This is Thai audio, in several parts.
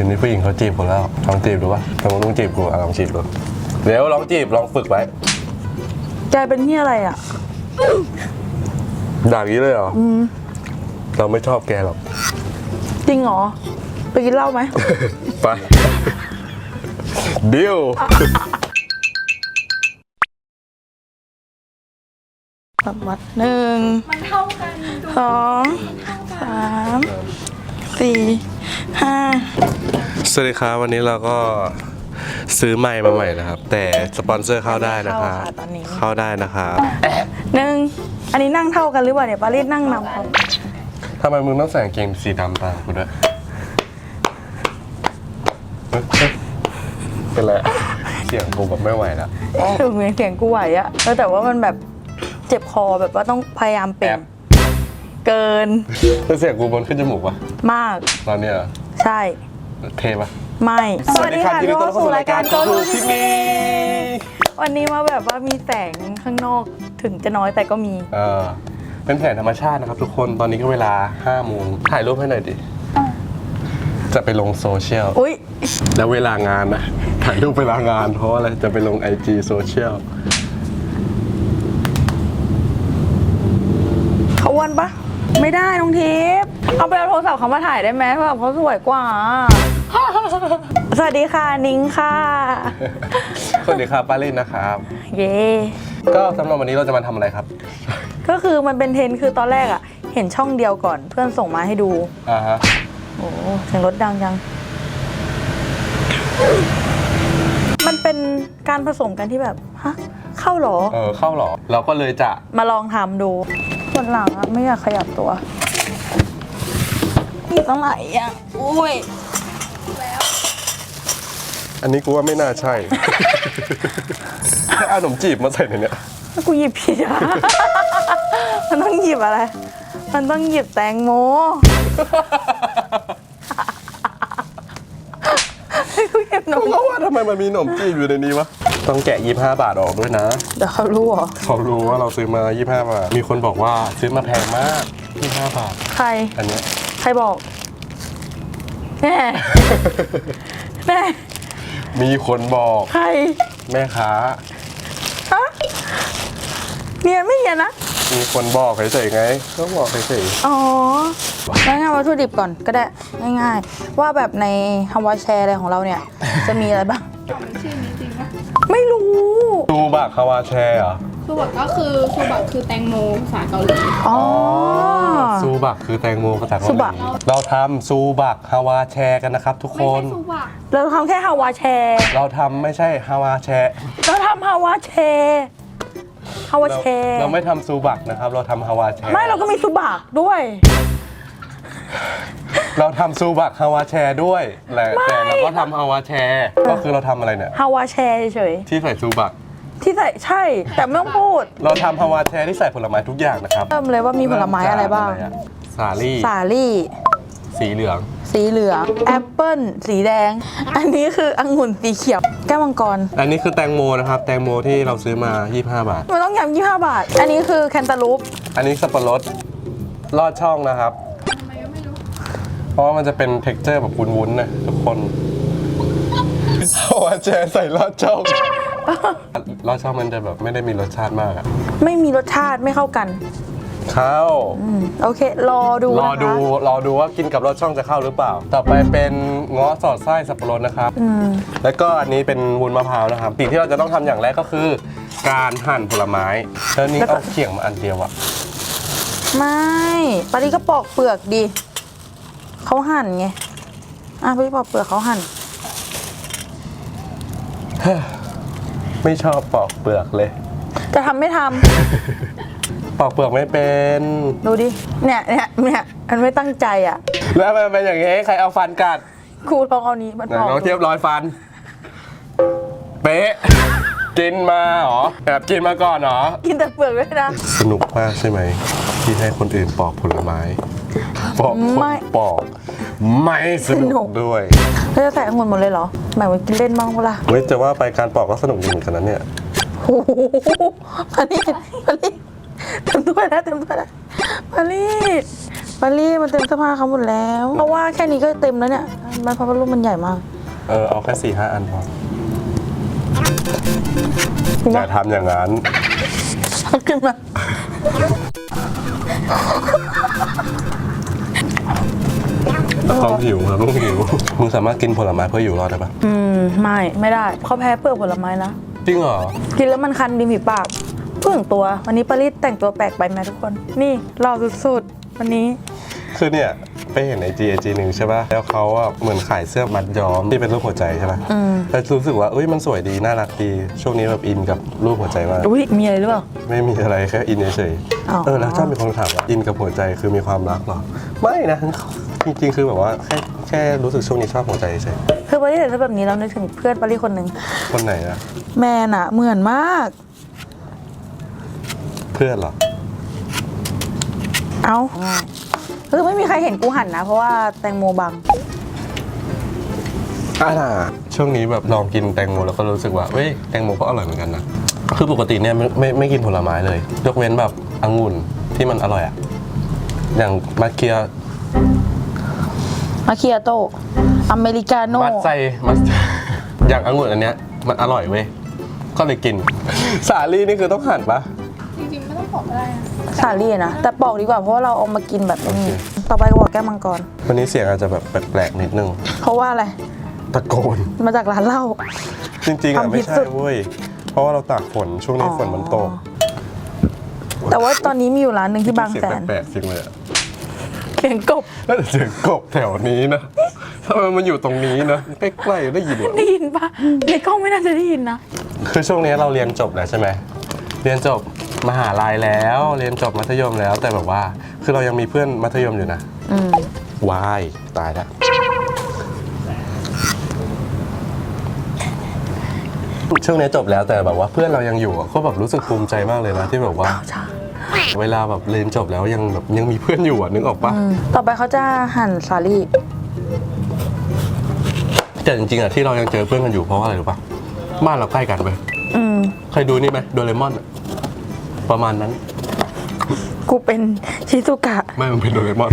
คืนนี้ผู้หญิงเขาจีบผมแล้วลองจีบดูวะลองต้องจีบกูอะลองจีบดูเดี๋ยวลองจีบลองฝึกไว้แกเป็นที่อะไรอะ ด่าอย่างนี้เลยเหรออเราไม่ชอบแกหรอก จริงเหรอ ไปกินเหล้าไหม ไป เดียวสวัสดหนึ่งมันเท่ากันดูสองสามสี่ห้า สวัสดีครับวันนี้เราก็ซื้อไมค์มาใหม่นะครับ แต่สปอนเซอร์เข้าได้นะครับเข้าค่ะตอนนี้ เข้าได้นะครับหนึ่งอันนี้นั่งเท่ากันหรือเปล่าเนี่ยปารีสนั่งนำเขาทำไมมึงต้องใส่กางเกงสีดำตามกูด้วยเฮ้ยเฮ้ยเป็นไรเสียงกูแบบไม่ไหวแล้วถึงเสียงกูไหวอะแล้วแต่ว่ามันแบบเจ็บคอแบบว่าต้องพยายามเปลี่ยแอนบเกินแล้วเสียงกูบนขึ้นจมูกปะมากตอนเนี้ยเหรอใช่ เท่ปะ ไม่ยินดีต้อนรับเข้าสู่รายการโกทูทิมีวันนี้มาแบบว่ามีแสงข้างนอกถึงจะน้อยแต่ก็มี เออเป็นแผนธรรมชาตินะครับทุกคนตอนนี้ก็เวลา5โมงถ่ายรูปให้หน่อยดิ จะไปลงโซเชียล อุ้ยแล้วเวลางานนะ ถ่ายรูปเวลางาน เพราะว่าอะไรจะไปลง IG โซเชียลเขาอ้วนปะ ไม่ได้น้องทิพย์เอาไปเอาโทรศัพท์เขามาถ่ายได้ไหมเพราะแบบเขาสวยกว่า สวัสดีค่ะนิ้งค่ะ สวัสดีครับป้าเล่นนะครับ เย่ก็สำหรับวันนี้เราจะมาทำอะไรครับ ก็คือมันเป็นเทรนด์คือตอนแรกอะเห็นช่องเดียวก่อนเพื่อนส่งมาให้ดู อ่าฮะ โอ้เสียงรถดังจัง มันเป็นการผสมกันที่แบบ ฮะ เข้าเหรอ เออเข้าเหรอ เราก็เลยจะมาลองทำดู ปวดหลังอะไม่อยากขยับตัวนี่ต้องไหลอะอุ้ยอันนี้กูว่าไม่น่าใช่ให้เอาขนมจีบมาใส่ในเนี้ยแล้วกูหยิบผิดอะ มันต้องหยิบอะไร มันต้องหยิบแตงโม ให้กูหยิบนกูมก็ว่าทำไมมันมีขนมจีบอยู่ในนี้วะ ต้องแกะ 25 บาทออกด้วยนะ เดี๋ยวเขารู้เหรอ เขารู้ว่าเราซื้อมา 25 บาท มีคนบอกว่าซื้อมาแพงมาก 25 บาท ใคร อันเนี้ยใครบอกแน่แน่มีคนบอกใครแม่ค้า ฮะเนียนไม่เนียนนะ มีคนบอกเฉยๆไง ก็บอกเฉยอ๋อ ง่ายๆวัตถุดิบก่อนก็ได้ง่าย ๆ ว่าแบบในฮาวาแชร์อะไรของเราเนี่ย จะมีอะไรบ้างมันชื่อนี้จริงปะไม่รู้ๆตูบักคาวาแชร์เหรอซูบักก็คือซูบักคือแตงโมภาษาเกาหลีอ๋อ ซูบักคือแตงโมภาษาเกาซูหบัลีกเราทำซูบักฮาวาแชร์กันนะครับ ทุกคไม่น ใช่ซูบักเราทำแค่ฮาวาแชร์เราทำไม่ใช่ฮาวาแชร์เราทำฮาวาแชร์ฮาวาเราแชร์เราไม่ทำซูบักนะครับ เราทำฮาวาแชร์ไม่เราก็มีสุบักด้วย เราทำซูบักฮาวาแชร์ด้วยแหละแต่เราก็ทำฮาวาแชร์ก็คือเราทำอะไรเนี่ยฮาวาแชร์เฉยที่ใส่ซูบักๆที่ใส่ใช่ แต่ไม่ต้องพูด เราทำฮาวาแชร์ที่ใส่ผลไม้ทุกอย่างนะครับเริ่มเลยว่ามีผลไม้อะไรบ้าง เมจกสาลี่สาลี่ สีเหลือง สีเหลืองแอปเปิ้ลสีแดง อันนี้คือองุ่นสีเขียว แก้วมังกร อันนี้คือแตงโมนะครับ แตงโมที่เราซื้อมา 25 บาท มันต้องยำยี่ห้าบาท อันนี้คือแคนตาลูป อันนี้สับปะรดลอดช่องนะครับทำไมก็ไม่รู้ เพราะว่ามันจะเป็นเท็กเจอร์แบบวุ้นๆนะทุกคนฮาวาแชร์ใส่ลอดช่องลอดช่องมันจะแบบไม่ได้มีรสชาติมากอะไม่มีรสชาติไม่เข้ากัน เข้าอืมโอเค รอดูรอนะคะดูรอดูว่ากินกับรสช่องจะเข้าหรือเปล่า ต่อไปเป็นเงาะสอดไส้สับปะรดนะครับ อืมแล้วก็อันนี้เป็นวุ้นมะพร้าวนะครับสิ่งที่เราจะต้องทำอย่างแรกก็คือ การหั่นผลไม้แล้วนี่เอาเขียงมาอันเดียวอะไม่ปารีก็ปอกเปลือกดิ เขาหั่นไง อะปารีปอกเปลือกเขาหั่น ไม่ชอบปอกเปลือกเลย จะทำไม่ทปอกเปลือกไม่เป็นำดูดิ เนี่ยเนี่ยเนี่ยมันไม่ตั้งใจอะ แล้วมันเป็นอย่างงี้ใครเอาฟันกัดครูลองเอานี้มันไหนปอกน้องเทียบร้อยฟัน เป๊ะ กินมาเหรอแบบกินมาก่อนเหรอ กินแต่เปลือกด้วยนะ สนุกมากใช่ไหม ที่ให้คนอื่นปอกผลไม้ ปอกคนไม่ ปอกไม่สสนุนุกกด้วยเราจะใส่องุ่นหมดเลยเหรอหมายว่ากินเล่นบ้างเวลาเว้ยจะว่าไปการปอกก็สนุกดีเหมือนกันนะเนี่ยโอ้โหมานี่มานี่เต็มถ้วยแล้วเต็มถ้วยแล้วมานี่ปารีสมันเต็มเสื้อผ้าเขาหมดแล้ว เพราะว่าแค่นี้ก็เต็มแล้วเนี่ย มันเพราะว่ารูปมันใหญ่มาก เออเอาแค่สี่ห้าอันพอจริงอปะย่าทำอย่างนั้น ขึ้นมา ต้องหิวครับต้องหิวมึงสามารถกินผลไม้เพื่ออยู่รอดได้ปะอืมไม่ไม่ได้เขาแพ้เปลือกผลไม้นะ จริงเหรอ กินแล้วมันคันริมฝีปากเพื่องตัว วันนี้ปารีสแต่งตัวแปลกไปไหมทุกคน นี่หล่อสุดๆวันนี้ คือเนี่ยไปเห็นไอจีไอจีหนึ่งใช่ป่ะ แล้วเขาอะเหมือนขายเสื้อมัดย้อมที่เป็นรูปหัวใจใช่ป่ะอืม แต่รู้สึกว่าเอ้ยมันสวยดีน่ารักดี ช่วงนี้แบบอินกับรูปหัวใจมาก อุ้ยมีอะไรหรือเปล่า ไม่มีอะไรแค่อินเฉยอ๋อๆเออแล้วถ้ามีคนถามว่าอินกับหัวใจคือมีความรักเหรอ ไม่นะ จริงๆ คือแบบว่าแค่แค่รู้สึกช่วงนี้ชอบหัวใจเฉยคือปารีสเห็นแบบนี้เรานึกถึงเพื่อนปารีสคนหนึ่งคนไหนนะแมนอะเหมือนมาก เพื่อนเหรอ เอาคือไม่มีใครเห็นกูหันนะ เพราะว่าแตงโมบังอ่าช่วงนี้แบบลองกินแตงโมแล้วก็รู้สึกว่าเฮ้ยแตงโมก็อร่อยเหมือนกันนะคือปกติเนี่ยไม่ไม่ไม่กินผลไม้เลย ยกเว้นแบบองุ่นที่มันอร่อยอะอย่างมาเคีย มาเคียโตอเมริกาโน่มัดใจมัดอย่างองุ่นอันเนี้ยมันอร่อยเว้ยก็เลยกิน สาลี่นี่คือต้องหั่นปะจริงๆไม่ต้องบอกก็ได้นะสาลี่นะ แต่ปอกดีกว่าเพราะว่าเราเอามากินแบบนี้โอเคต่อไปก็บอกแก้วมังกร วันนี้เสียงอาจจะแบบแปลกๆนิดนึง เพราะว่าอะไร ตะโกน มาจากร้านเหล้า จริงๆอะทำผิไม่ดใช่สุดเว้ย เพราะว่าเราตากฝนช่วงนี้ฝนมันตก แต่ว่าตอนนี้มีอยู่ร้านหนึ่งที่บางเสียแสนแปลกๆจริงเลยอะ เสียงกบน่าจะเสียงกบแถวนี้นะทำไมมันอยู่ตรงนี้นะใกล้ๆได้ยินเหรอได้ยินปะในกล้องไม่น่าจะได้ยินนะ คือช่วงนี้เราเรียนจบแล้วใช่ไหมเรียนจบมหาลัยแล้ว เรียนจบมัธยมแล้ว แต่แบบว่า คือเรายังมีเพื่อนมัธยมอยู่นะอืมวายตายแล้วช่วงนี้จบแล้วแต่แบบว่าเพื่อนเรายังอยู่อะก็แบบรู้สึกภูมิใจมากเลยนะที่แบบว่า ใช่ เวลาแบบเรียนจบแล้วยังแบบยังมีเพื่อนอยู่อะนึกออกปะอืมต่อไปเขาจะหั่นสาลี่แต่จริงๆอะที่เรายังเจอเพื่อนกันอยู่เพราะว่าอะไรรู้ปะบ้านเราใกล้กันไปอืมเคยดูนี่ไหมโดเรมอนอะประมาณนั้น กูเป็นชิซุกะ ไม่มันเป็นโดเรมอน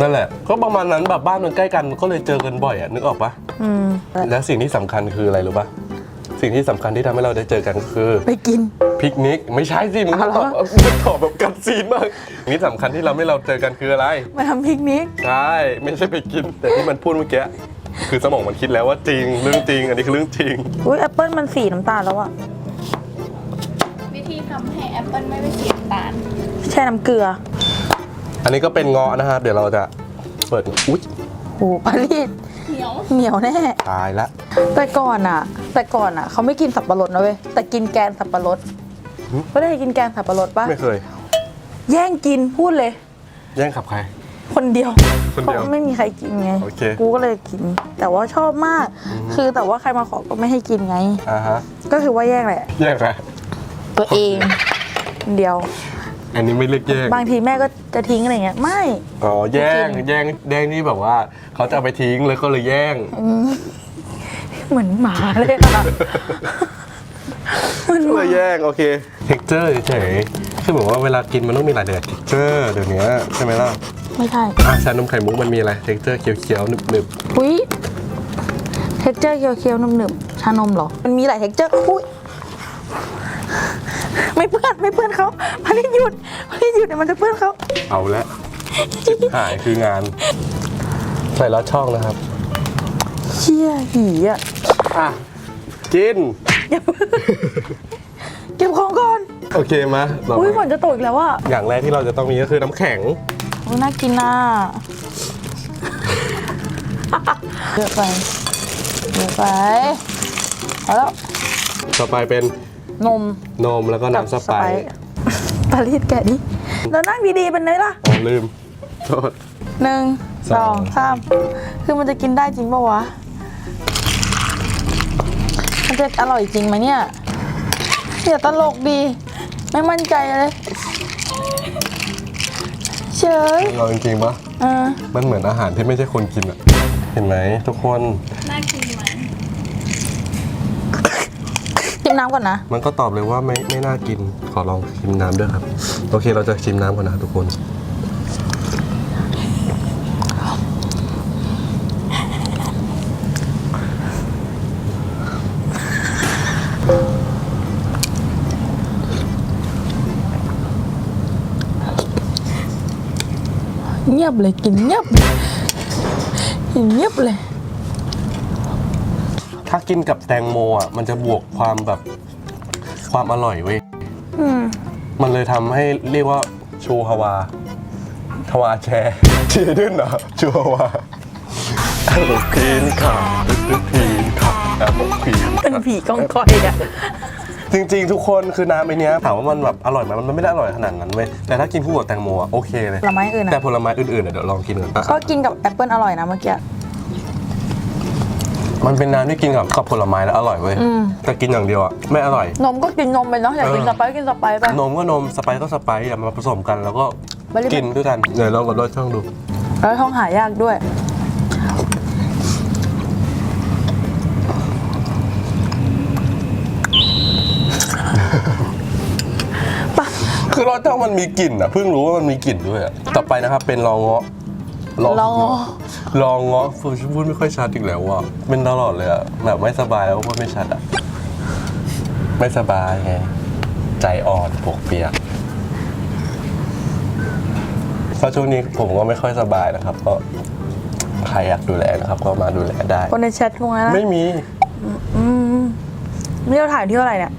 นั่นแหละ ก็ประมาณนั้นแบบบ้านมันใกล้กันก็เลยเจอกันบ่อยอะนึกออกปะอืม และสิ่งที่สำคัญคืออะไรรู้ปะ สิ่งที่สำคัญที่ทำให้เราได้เจอกันก็คือ ไปกินปิกนิก ไม่ใช่สิมึงอ้าวเหรตออบมึงตอบแบบกันซีนมากสิ่งที่สำคัญที่เราไม่เราเจอกันคืออะไร มาทำพิกนิก ใช่ ไม่ใช่ไปกิน แต่ที่มันพูดเมื่อกี้คือสมองมันคิดแล้วว่าจริงเรื่องจริง อันนี้คือเรื่องจริง อุ้ยแอปเปิลมันสีน้ำตาลแล้วอะวิธีทำให้แอปเปิลไม่ไปสีน้ำตาลแช่น้ำเกลืออันนี้ก็เป็นเงาะนะครับ เดี๋ยวเราจะเปิดอุ๊ย โหปารีสเหนี ยวเหนียวแน่ ตายละ แต่ก่อนอะแต่ก่อนอะเขาไม่กินสับปะรดนะเว้ย แต่กินแกนสับปะรดไม่ได้กินแกนสับปะรดปะไม่เคย แย่งกินพูดเลย แย่งขับใคร คนเดียวคนเดียวพราะไม่มีใครกินไง โอเค กูก็เลยกิน แต่ว่าชอบมาก คือแต่ว่าใครมาขอก็ไม่ให้กินไง อ่าฮะ ก็คือว่าแย่งแหละ แย่งใครตัวเองคนเดียว อันนี้ไม่เรียกแย่งบางทีแม่ก็จะทิ้งอะไรเงี้ยไม่ อ๋อแย่งไม่กินแย่งแย่งนี่แบบว่าเขาจะเอาไปทิ้งแล้วก็เลยแย่ง เหมือนหมาเลยค่ะเหมือนหก็เลมายแย่งโอเค เท็กเจอร์เฉยๆคือเหมือนว่าเวลากินมันต้องมีหลายแบบเท็กเจอร์เดี๋ยวนี้ใช่ไหมล่ะไม่ใช่อะชานมไข่มุกมันมีอะไรเท็กเจอร์เขียวๆหนึบอุ้ยเท็กเจอร์เคี้ยวๆนุ่มๆชานมเหรอ มันมีหลายเท็กเจอร์อุ้ย ไม่เปื้อนไม่เปื้อนเขาพาริหยุดพาริหยุดเดี๋ยวมันจะเปื้อนเขาๆเอาละจิบหายคืองาน ใส่ลอดช่องนะครับ เชี่ยหีอะอะกินเก็บของก่อนโอเคมาต่ออุ้ยฝไปนจะตกอีกแล้วอะอย่างแรกที่เราจะต้องมีก็คือน้ำแข็งโอ้ยน่ากินน่ะเยอะไปเยอะไปเอาแล้วต่อไปเป็น นมนมแล้วก็น้ำสไปซ์ปารีสแกะดิแล้วนั่งดีๆเป็นไงล่ะอ๋อลืมโทษหนึ่งสสอองงสามคือมันจะกินได้จริงปะวะ มันจะอร่อยจริงไหมเนี่ยอย่าตลกดี ไม่มั่นใจเลย เฉยเราจริงๆปะเออมันเหมือนอาหารที่ไม่ใช่คนกินอะเห็นไหมทุกคน น่ากิน ชิมน้ำก่อนนะ มันก็ตอบเลยว่าไม่ไม่น่ากิน ขอลองชิมน้ำด้วยครับ โอเคเราจะชิมน้ำก่อนนะทุกคน เงียบเลยกินเงียบเลยกินเงียบเลย ถ้ากินกับแตงโมอะมันจะบวกความแบบความอร่อยเว้ยอืมมันเลยทำให้เรียกว่าชูฮาวาทวาแชร์ชื่อด้วยเหรอชูฮาวาแอปเปิลควีนค่ะแอปเปิลควีนค่ะแอปเปิลควีนเป็นผีกองกอยอะจริงๆ ทุกคนคือน้ำไอเนี้ยถามว่ามันแบบอร่อยไหมมันไม่ได้อร่อยขนาดนั้นเว้ยแต่ถ้ากินคู่กับแตงโมอะโอเคเลย ผลไม้อื่นแต่อะผลไม้อื่นๆอะเดี๋ยวลองกินก่อนอะก็กินกับแอปเปิลอร่อยนะเมื่อกี้ มันเป็นน้ำที่กินกับกับผลไม้แล้วอร่อยเว้ยอืม แต่กินอย่างเดียวอะไม่อร่อย นมก็กินนมไปเนาะอยากกินเออ สไปซ์กินสไปซ์ไป นมก็นมสไปซ์ก็สไปซ์อย่ามาผสมกันแล้วก็ไม่ได้ กินด้วยกันเดี๋ยวลองกับรสช่องดู แล้วท้องหายากด้วย คือรสช่องมันมีกลิ่นอะเพิ่งรู้ว่ามันมีกลิ่นด้วยอะต่อไปนะครับเป็นลองเงาะ ลองเงาะลองเงาะฟูชพูดไม่ค่อยชัดอีกแล้วว่ะเป็นตลอดเลยอะแบบไม่สบายแล้วก็พูดไม่ชัดอะไม่สบายไงใจอ่อนปวกเปียกเพราะช่วงนี้ผมก็ไม่ค่อยสบายนะครับ ก็ใครอยากดูแลนะครับ ก็มาดูแลได้ คนในแชทงงนะไม่มีอืมนี่เราถ่ายที่เท่าไหร่เนี่ย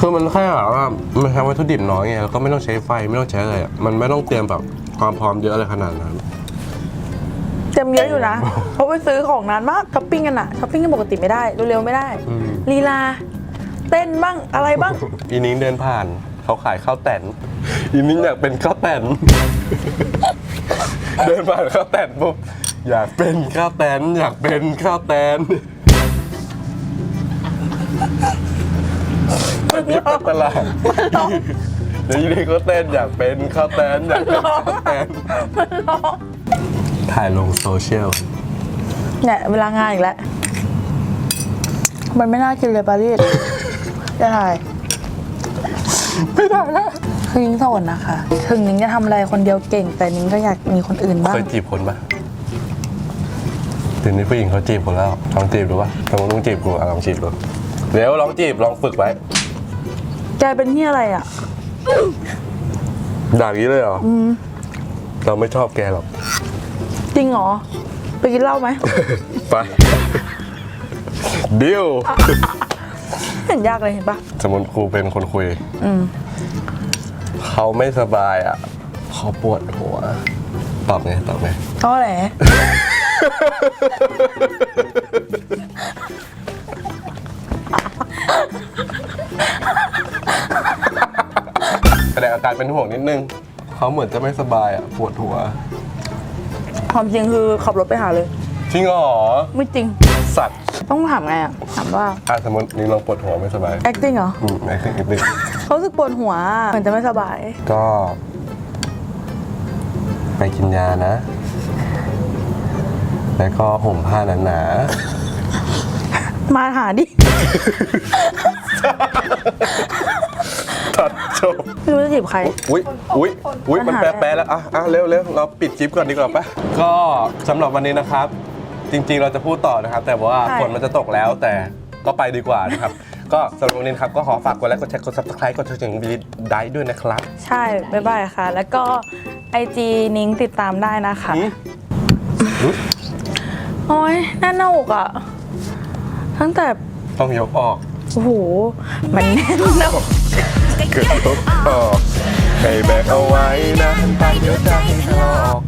คือมันแค่แบบว่ามันใช้วัตถุดิบน้อยไงแล้วก็ไม่ต้องใช้ไฟไม่ต้องใช้อะไรอะมันไม่ต้องเตรียมแบบความพร้อมเยอะอะไรขนาดนั้น เต็มเยอะอยู่นะ เพราะไปซื้อของนานมากช้อปปิ้งกันอะช้อปปิ้งกันปกติไม่ได้เร็วๆไม่ได้อืม ลีลา เต้นบ้างอะไรบ้าง อีนิ้งเดินผ่าน เขาขายข้าวแต่นอีนิ้งอยากเป็นข้าวแต่นเดินผ่านข้าวแต่นปุ๊บอยากเป็นข้าวแต่นอยากเป็นข้าวแต่นมันเทียบกับตลาดเดี๋ยวอีนิ้งก็เต้นอยากเป็นข้าวแต่นอยากเป็นข้าวแต่น ถ่ายลงโซเชียลเนี่ยเวลางานอีกแล้ว มันไม่น่ากินเลยปารีสจะถ่ายไม่ได้แล้วคือนิ้งโสดนะคะ ถึงนิ้งจะทำอะไรคนเดียวเก่ง แต่นิ้งก็อยากมีคนอื่นบ้างเคยจีบคนปะเดี๋ยวนี้ผู้หญิงเขาจีบคนแล้วลองจีบดูปะลองลองจีบกูอะลองจีบดูเดี๋ยวลองจีบลองฝึกไว้แกเป็นที่อะไรอะด่าอย่างนี้เลยเหรออเราไม่ชอบแกหรอก จริงเหรอ ไปกินเหล้าไหม ไปเดียวไม่เห็นยากเลยเห็นปะสมมติครูเป็นคนคุยอืมเขาไม่สบายอะเขาปวดหัวตอบไงตอบไงก็แหละ แสดงอาการเป็นห่วงนิดนึง เขาเหมือนจะไม่สบายอะ ปวดหัว ความจริงคือขับรถไปหาเลย จริงเหรอ ไม่จริง สัตว์ต้องถามไงอะถามว่า อะสมมตินี่ลองปวดหัวไม่สบาย acting เหรออืมไอ้สิ่งนิดนึงเขารู้สึกปวดหัวเหมือนจะไม่สบาย ก็ ไปกินยานะ แล้วก็ห่มผ้าหนามาหาดิๆ ตัดจบไม่รู้จะจีบใคร อุ้ยอุ้ยอุ้ยมันปัญหาแปลๆแล้วอะอะเร็วเร็วเราปิดคลิปก่อนดีกว่าปะก็สำหรับวันนี้นะครับ จริง ๆ เราจะพูดต่อนะครับ แต่ว่าใช่ฝนมันจะตกแล้วแต่ก็ไปดีกว่านะครับ ก็สำหรับวันนี้นะครับ ก็ขอฝากกดไลค์กดแชร์กด subscribe กดกระดิ่งวิดีได้ด้วยนะครับ ใช่บ๊ายบายค่ะ แล้วก็ IG นิ้งติดตามได้นะคะหืมอุ๊ยโอ้ยแน่นหน้าอกอะ ตั้งแต่ต้องยกออก โอ้โห มันแน่นหน้าอก เกิดตกคอให้แบกเอาไว้นะไปเดี๋ยวใจเธอออก